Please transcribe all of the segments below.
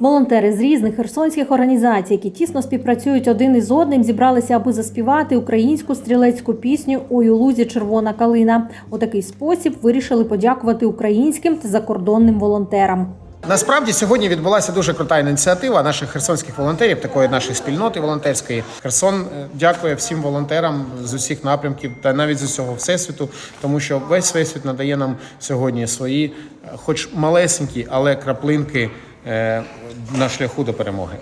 Волонтери з різних херсонських організацій, які тісно співпрацюють один із одним, зібралися, аби заспівати українську стрілецьку пісню «Ой у лузі червона калина. У такий спосіб вирішили подякувати українським та закордонним волонтерам. Насправді сьогодні відбулася дуже крута ініціатива наших херсонських волонтерів, такої нашої спільноти волонтерської. Херсон е, дякує всім волонтерам з усіх напрямків та навіть з усього всесвіту, тому що весь всесвіт надає нам сьогодні свої, е, хоч малесенькі, але краплинки на шляху до перемоги.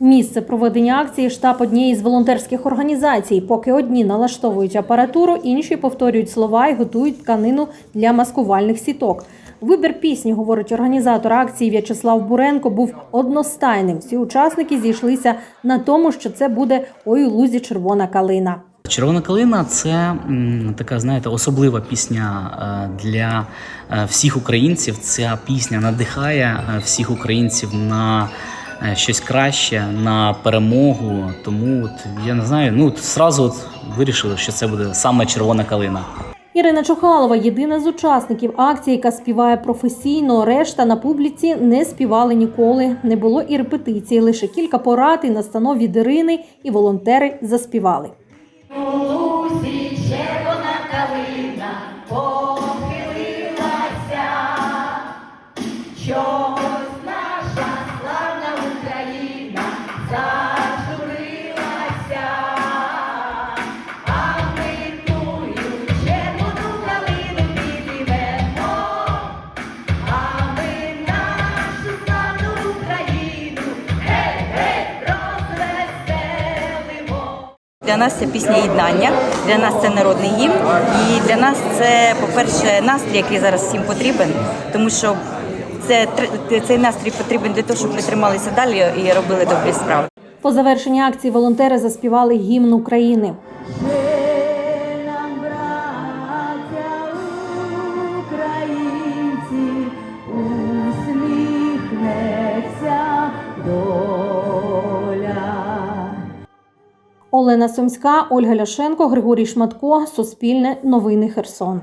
Місце проведення акції штаб однієї з волонтерських організацій. Поки одні налаштовують апаратуру, інші повторюють слова і готують тканину для маскувальних сіток. Вибір пісні, говорить організатор акції В'ячеслав Буренко, був одностайним. Всі учасники зійшлися на тому, що це буде «Ой у лузі червона калина. Червона калина це така, знаєте, особлива пісня е, для е, всіх українців. Ця пісня надихає е, всіх українців на щось краще, на перемогу. Тому от, я не знаю, ну от зразу от вирішили, що це буде саме червона калина. Ірина Чухалова єдина з учасників акції, яка співає професійно. Решта на публіці не співали ніколи. Не було і репетиції, лише кілька порад і настанов від Ірини, і волонтери заспівали. Чогось наша славна Україна зажурилася, а ми тую червону калину підіймемо, а ми нашу славну Україну розвеселимо. Для нас це пісня єднання, для нас це народний гімн, і для нас це, по-перше, настрій, який зараз всім потрібен, тому що це цей настрій потрібен для того, щоб ми трималися далі і робили добрі справи. По завершенні акції волонтери заспівали гімн України. Олена Сумська, Ольга Ляшенко, Григорій Шматко. Суспільне новини Херсон.